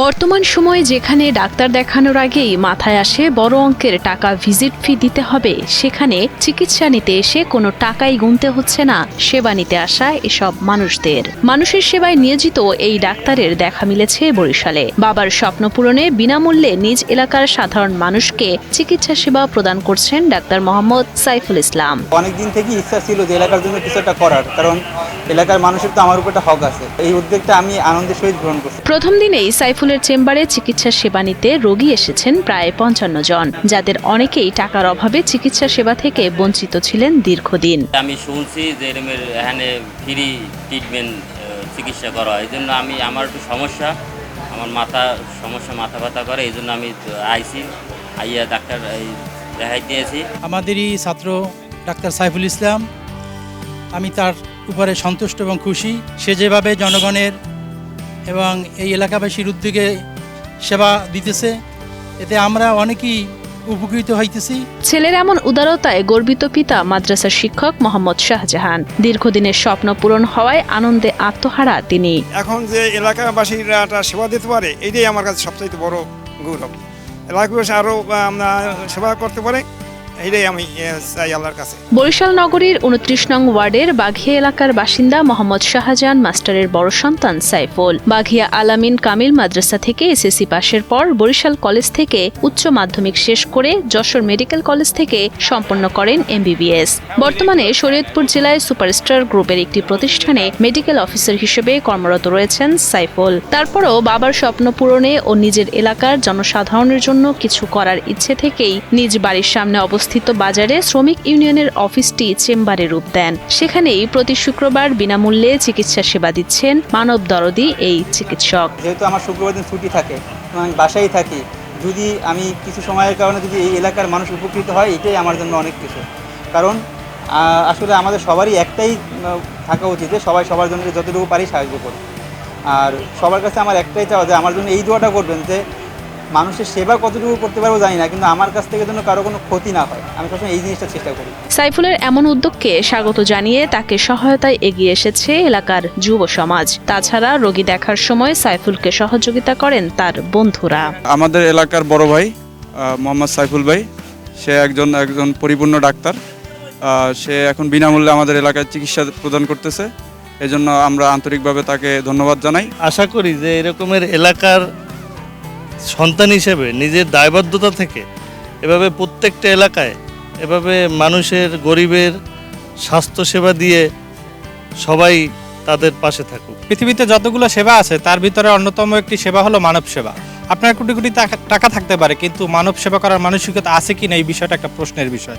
বর্তমান সময়ে যেখানে ডাক্তার দেখানোর আগেই মাথায় আসে বড় অঙ্কের টাকা ভিজিট ফি দিতে হবে সেখানে চিকিৎসা নিতে এসে কোনো টাকাই গুনতে হচ্ছে না সেবা নিতে আসা এসব মানুষদের। মানুষের সেবায় নিয়োজিত এই ডাক্তারের দেখা মিলেছে বরিশালে। বাবার স্বপ্ন পূরণে বিনামূল্যে নিজ এলাকার সাধারণ মানুষকে চিকিৎসা সেবা প্রদান করছেন ডাক্তার মোহাম্মদ সাইফুল ইসলাম। অনেকদিন থেকে ইচ্ছা ছিল যে এলাকার জন্য কিছু একটা করার কারণ এলাকার মানুষের তো আমার উপর একটা হক আছে। এই উদ্যোগটা আমি আনন্দের সহিত গ্রহণ করছি। প্রথম দিনেই সাইফুলের চেম্বারে চিকিৎসা সেবা নিতে রোগী এসেছেন প্রায় পঞ্চান্ন জন যাদের অনেকেই টাকার অভাবে চিকিৎসা সেবা থেকে বঞ্চিত ছিলেন দীর্ঘদিন। আমি শুনছি যে এরমের এখানে ফ্রি ট্রিটমেন্ট চিকিৎসা করা হয়। এই জন্য আমি আমার একটু সমস্যা আমার মাথা সমস্যা মাথা ব্যথা করে এই জন্য আমি আইসি আইয়া ডাক্তার এই দেখাই দিয়েছি। আমাদেরই ছাত্র ডাক্তার সাইফুল ইসলাম আমি তার উপরে সন্তুষ্ট এবং খুশি। সে যেভাবে জনগণের এবং এই এলাকাবাসীর উদ্যোগে সেবা দিতেছে। এতে আমরা অনেকেই উপকৃত হইতেছি। ছেলের এমন উদারতায় গর্বিত পিতা মাদ্রাসার শিক্ষক মোহাম্মদ শাহজাহান। দীর্ঘদিনের স্বপ্ন পূরণ হওয়ায় আনন্দে আত্মহারা তিনি। এখন যে এলাকাবাসীরা একটা সেবা দিতে পারে এটাই আমার কাছে সবচাইতে বড় গৌরব। এলাকাবাসী আরও সেবা করতে পারে। বরিশাল নগরীর উনত্রিশ নং ওয়ার্ডের বাঘিয়া এলাকার বাসিন্দা মোহাম্মদ শাহজাহান, মাস্টারের বড় সন্তান সাইফুল। বাঘিয়া আলামিন কামিল মাদ্রাসা থেকে এসএসসি পাশের পর বরিশাল কলেজ থেকে উচ্চ মাধ্যমিক শেষ করে যশোর মেডিকেল কলেজ থেকে সম্পন্ন করেন এমবিবিএস। বর্তমানে শরীয়তপুর জেলায় সুপারস্টার গ্রুপের একটি প্রতিষ্ঠানে মেডিকেল অফিসার হিসেবে কর্মরত রয়েছেন সাইফুল। তারপরও বাবার স্বপ্ন পূরণে ও নিজের এলাকার জনসাধারণের জন্য কিছু করার ইচ্ছে থেকেই নিজ বাড়ির সামনে অবস্থিত বাজারে শ্রমিক ইউনিয়নের অফিসটি চেম্বারে রূপ দেন। সেখানেই প্রতি শুক্রবার বিনামূল্যে চিকিৎসা সেবা দিচ্ছেন মানব দরদি এই চিকিৎসক। যেহেতু আমার শুক্রবার দিন ছুটি থাকে আমি বাসায় থাকি, যদি আমি কিছু সময়ের কারণে যদি এই এলাকার মানুষ উপকৃত হয়, এটাই আমার জন্য অনেক কিছু। কারণ আসলে আমাদের সবারই একটাই থাকা উচিত যে সবাই সবার জন্য যতটুকু পারি সাহায্য করি আর সবার কাছে আমার একটাই চাওয়া যে আমার জন্য এই দোয়াটা করবেন যে মানুষের সেবা কতটুকু করতে পারব জানি না কিন্তু আমার কাছ থেকে যেন কারও কোনো ক্ষতি না হয় আমি সবসময় এই জিনিসটা চেষ্টা করি। সাইফুলের এমন উদ্যোগকে স্বাগত জানিয়ে তাকে সহায়তায় এগিয়ে এসেছে এলাকার যুব সমাজ। তাছাড়া রোগী দেখার সময় সাইফুলকে সহযোগিতা করেন তার বন্ধুরা। আমাদের এলাকার বড় ভাই মোহাম্মদ সাইফুল ভাই সে একজন একজন পরিপূর্ণ ডাক্তার। সে এখন বিনামূল্যে আমাদের এলাকায় চিকিৎসা প্রদান করতেছে। এজন্য আমরা আন্তরিকভাবে তাকে ধন্যবাদ জানাই। আশা করি যে এরকমের এলাকার সন্তান হিসেবে নিজের দায়বদ্ধতা থেকে এভাবে প্রত্যেকটা এলাকায় এভাবে মানুষের, গরিবের স্বাস্থ্যসেবা দিয়ে সবাই তাদের পাশে থাকুক। পৃথিবীতে যতগুলো সেবা আছে, তার ভিতরে অন্যতম একটি সেবা হলো মানব সেবা। আপনার কোটি কোটি টাকা- থাকতে পারে, কিন্তু মানব সেবা করার মানসিকতা আছে কি না, এই বিষয়টা একটা প্রশ্নের বিষয়।